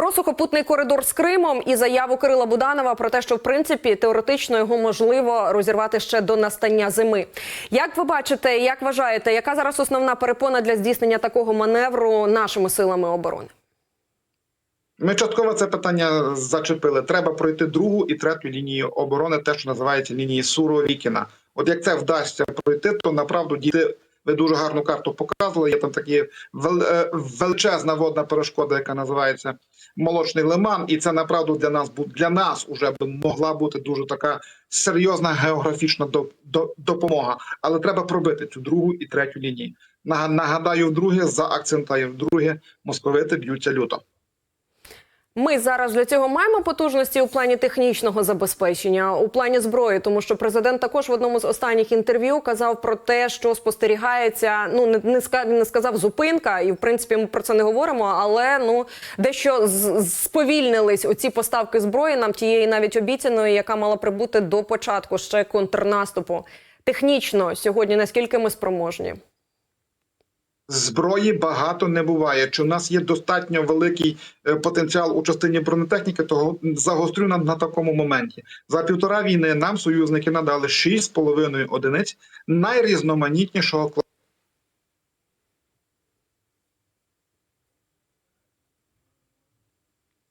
Про сухопутний коридор з Кримом і заяву Кирила Буданова про те, що в принципі теоретично його можливо розірвати ще до настання зими. Як ви бачите, як вважаєте, яка зараз основна перепона для здійснення такого маневру нашими силами оборони? Ми частково це питання зачепили. Треба пройти другу і третю лінію оборони, те, що називається лінії Суровікіна. От як це вдасться пройти, то направду діти. Ви дуже гарну карту показували. Є там такі е, величезна водна перешкода, яка називається молочний лиман, і це направду для нас для нас уже могла бути дуже така серйозна географічна до- до- допомога. Але треба пробити цю другу і третю лінії. Нагадаю, вдруге за заакцентую вдруге московити б'ються люто. Ми зараз для цього маємо потужності у плані технічного забезпечення, у плані зброї, тому що президент також в одному з останніх інтерв'ю казав про те, що спостерігається. Ну не, не ска- не сказав зупинка, і в принципі ми про це не говоримо. Але ну дещо сповільнились оці поставки зброї нам тієї навіть обіцяної, яка мала прибути до початку ще контрнаступу. Технічно сьогодні наскільки ми спроможні? Зброї багато не буває. Чи у нас є достатньо великий е, потенціал у частині бронетехніки? Того загострю нам на такому моменті. За півтора війни нам союзники надали 6,5 одиниць найрізноманітнішого кла-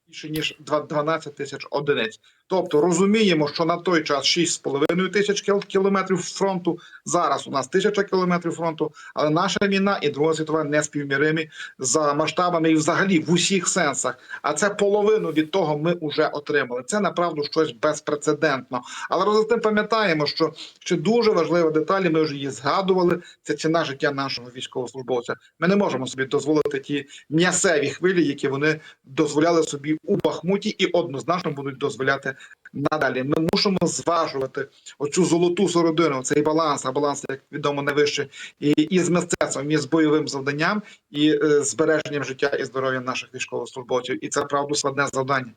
більше ніж два- 12 тисяч одиниць. Тобто розуміємо, що на той час 6,5 тисяч кіл- кілометрів фронту. Зараз у нас тисяча кілометрів фронту, але наша війна і Друга світова не співміримі за масштабами і взагалі в усіх сенсах. А це половину від того ми вже отримали. Це направду щось безпрецедентно. Але разом з тим пам'ятаємо, що ще дуже важлива деталь, і ми вже її згадували. Це ціна життя нашого військовослужбовця. Ми не можемо собі дозволити ті м'ясеві хвилі, які вони дозволяли собі у Бахмуті, і однозначно будуть дозволяти надалі. Ми мусимо зважувати оцю золоту сородину, цей баланс, а баланс, як відомо, найвище і, і з мистецтвом, і з бойовим завданням, і е, збереженням життя і здоров'я наших військовослужбовців. І це правду складне завдання.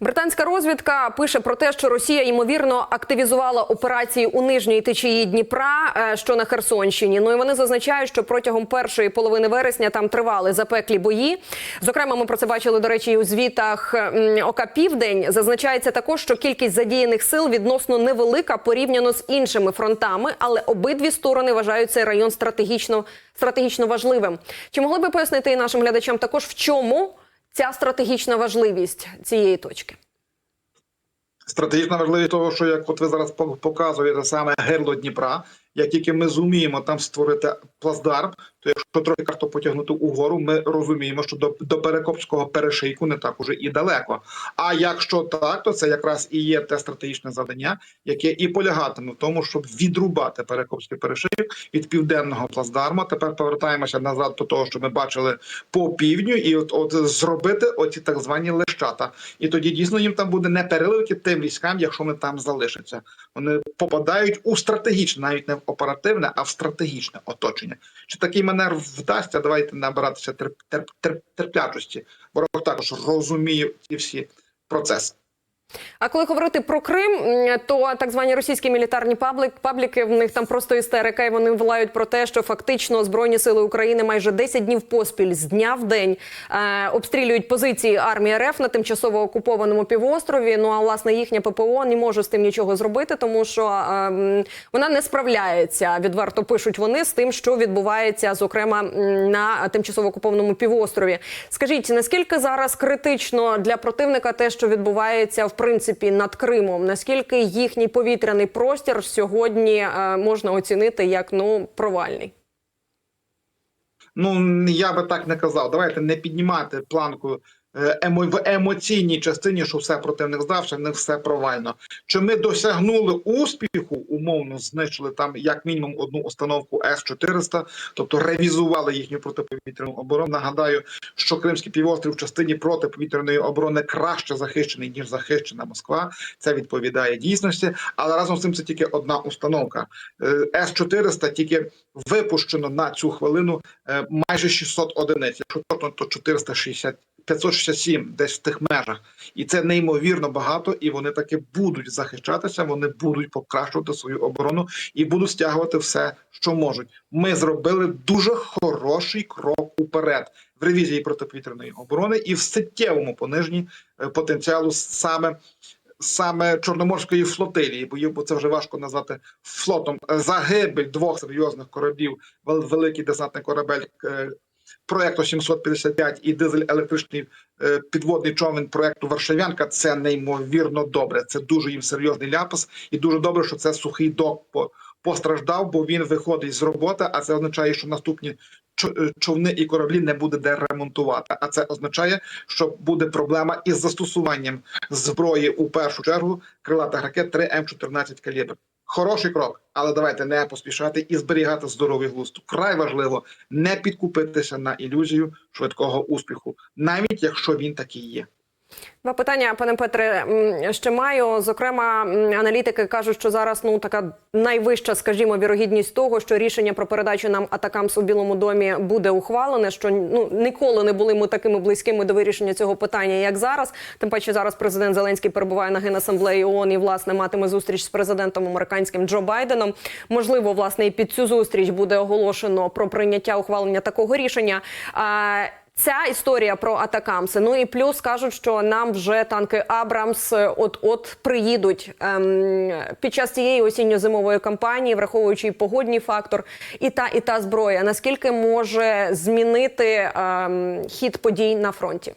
Британська розвідка пише про те, що Росія ймовірно активізувала операції у нижній течії Дніпра, е, що на Херсонщині. Ну і вони зазначають, що протягом першої половини вересня там тривали запеклі бої. Зокрема, ми про це бачили до речі, у звітах ОК Південь. Зазначається також, що кількість задіяних сил відносно невелика порівняно з іншими фронтами, але обидві сторони вважають цей район стратегічно стратегічно важливим. Чи могли би пояснити нашим глядачам також в чому? Ця стратегічна важливість цієї точки. Стратегічна важливість того, що як от ви зараз по- показуєте саме герло Дніпра, як тільки ми зуміємо там створити плацдарм, то якщо трохи карту потягнути угору, ми розуміємо, що до, до Перекопського перешийку не так уже і далеко. А якщо так, то це якраз і є те стратегічне завдання, яке і полягатиме в тому, щоб відрубати Перекопський перешийок від південного плацдарму. Тепер повертаємося назад до того, що ми бачили по півдню, і от, от зробити оці так звані лещата. І тоді дійсно їм там буде не переливки тим військам, якщо вони там залишаться. Вони попадають у стратегічне, навіть не в оперативне, а в стратегічне оточення. Чи такий манер вдасться? Давайте набиратися терп, терп, терп, терплячості. Ворог також розуміє ці всі процеси. А коли говорити про Крим, то так звані російські мілітарні паблик, пабліки в них там просто істерика, і вони волають про те, що фактично збройні сили України майже 10 днів поспіль з дня в день е, обстрілюють позиції армії РФ на тимчасово окупованому півострові. Ну а власне їхня ППО не може з тим нічого зробити, тому що е, вона не справляється. Відверто пишуть вони з тим, що відбувається, зокрема на тимчасово окупованому півострові. Скажіть, наскільки зараз критично для противника те, що відбувається в принципі над Кримом? Наскільки їхній повітряний простір сьогодні е, можна оцінити як ну провальний? Ну я би так не казав. Давайте не піднімати планку в емоційній частині, що все противник здав, що не все провально. Чи ми досягнули успіху? Умовно знищили там як мінімум одну установку С 400 тобто ревізували їхню протиповітряну оборону. Нагадаю, що Кримський півострів в частині протиповітряної оборони краще захищений ніж захищена Москва. Це відповідає дійсності, але разом з цим це тільки одна установка. С 400 тільки випущено на цю хвилину е, майже 600 одиниць. Якщо точно, то 460 567, десь в тих межах, і це неймовірно багато. І вони таки будуть захищатися, вони будуть покращувати свою оборону і будуть стягувати все, що можуть. Ми зробили дуже хороший крок уперед в ревізії протиповітряної оборони і в суттєвому пониженні е, потенціалу саме. Саме Чорноморської флотилії, бо це вже важко назвати флотом. Загибель двох серйозних кораблів, великий десантний корабель е, проекту 755 і дизель-електричний е, підводний човен проекту Варшавянка. Це неймовірно добре. Це дуже їм серйозний ляпас, і дуже добре, що це сухий док по- постраждав, бо він виходить з роботи. А це означає, що наступні е, човни і кораблі не буде де ремонтувати. А це означає, що буде проблема із застосуванням зброї у першу чергу крилатих ракет 3 М14 калібр. Хороший крок, але давайте не поспішати і зберігати здоровий глузд. Край важливо не підкупитися на ілюзію швидкого успіху, навіть якщо він такий є. Два питання, пане Петре, ще маю. Зокрема, аналітики кажуть, що зараз ну така найвища, скажімо, вірогідність того, що рішення про передачу нам атакамс у Білому домі буде ухвалене. Що ну ніколи не були ми такими близькими до вирішення цього питання, як зараз. Тим паче зараз президент Зеленський перебуває на генасамблеї ООН і власне матиме зустріч з президентом американським Джо Байденом. Можливо, власне, і під цю зустріч буде оголошено про прийняття ухвалення такого рішення. А, Ця історія про атакамси. Ну і плюс кажуть, що нам вже танки Абрамс от-от приїдуть ем, під час цієї осінньо-зимової кампанії, враховуючи і погодній фактор, і та і та зброя. Наскільки може змінити ем, хід подій на фронті?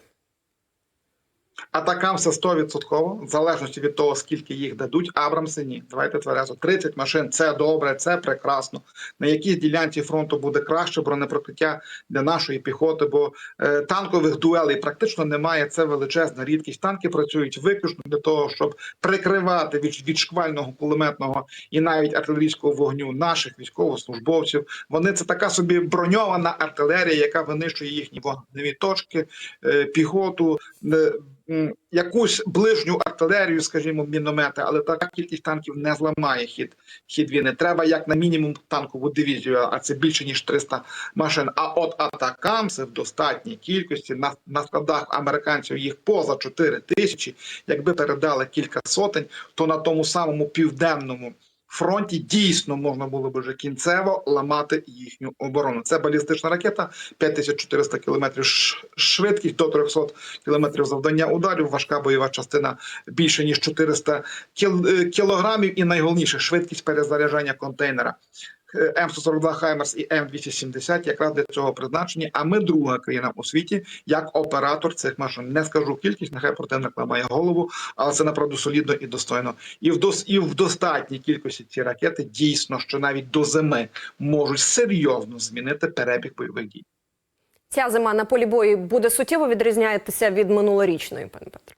Атакамси 100%, в залежності від того, скільки їх дадуть. Абрамси ні. Давайте тверезо. 30 машин це добре, це прекрасно. На якійсь ділянці фронту буде краще бронеприкриття для нашої піхоти, бо е, танкових дуелей практично немає. Це величезна рідкість. Танки працюють виключно для того, щоб прикривати від, від шквального кулеметного і навіть артилерійського вогню наших військовослужбовців. Вони це така собі броньована артилерія, яка винищує їхні вогневі точки, е, піхоту. е, якусь ближню артилерію, скажімо, міномети, але така кількість танків не зламає хід хід війни. Треба як на мінімум танкову дивізію, а це більше ніж 300 машин. А от атакамси в достатній кількості на, на складах американців їх поза 4 тисячі. Якби передали кілька сотень, то на тому самому південному. Фронті дійсно можна було б вже кінцево ламати їхню оборону. Це балістична ракета, 5400 км швидкість до 300 км завдання ударів. Важка бойова частина більше ніж 400 кіл, е, кілограмів. І найголовніше швидкість перезаряджання контейнера. Е, М142 Хаймерс і М270 якраз для цього призначені. А ми друга країна у світі як оператор цих машин. Не скажу кількість, нехай противник ламає голову, але це направду солідно і достойно. І в дос і в достатній кількості ці ракети дійсно, що навіть до зими можуть серйозно змінити перебіг бойових дій. Ця зима на полі бою буде суттєво відрізнятися від минулорічної, пане Петре.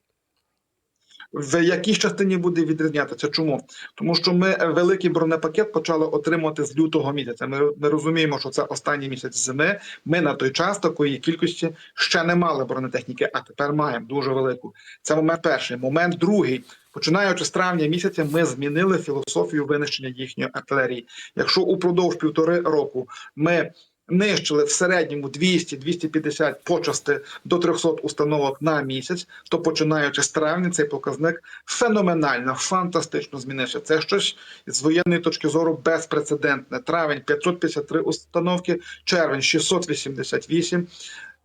В якій частині буде відрізнятися? Чому? Тому що ми е, великий бронепакет почали отримувати з лютого місяця. Ми, ми розуміємо, що це останній місяць зими. Ми на той час такої кількості ще не мали бронетехніки, а тепер маємо дуже велику. Це момент перший. Момент другий. Починаючи з травня місяця, ми змінили філософію винищення їхньої артилерії. Якщо упродовж півтори року ми нищили в середньому 200-250 почасти до 300 установок на місяць, то починаючи з травня цей показник феноменально, фантастично змінився. Це щось з воєнної точки зору безпрецедентне. Травень 553 установки, червень 688,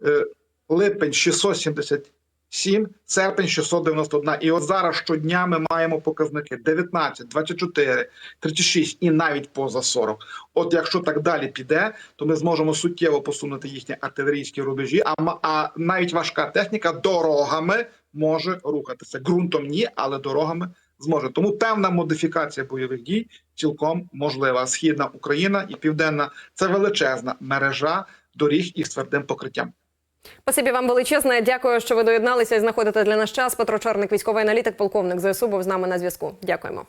е, липень 670. 7, серпень 691. І от зараз щодня ми маємо показники 19, 24, 36 і навіть поза 40. От якщо так далі піде, то ми зможемо суттєво посунути їхні артилерійські рубежі. А а навіть важка техніка дорогами може рухатися. грунтом, ні, але дорогами зможе. Тому певна модифікація бойових дій цілком можлива. Східна Україна і південна це величезна мережа доріг із твердим покриттям. Спасибі вам величезне. Дякую, що ви доєдналися і знаходите для нас час. Петро Чорник, військовий аналітик, полковник ЗСУ, був з нами на зв'язку. Дякуємо.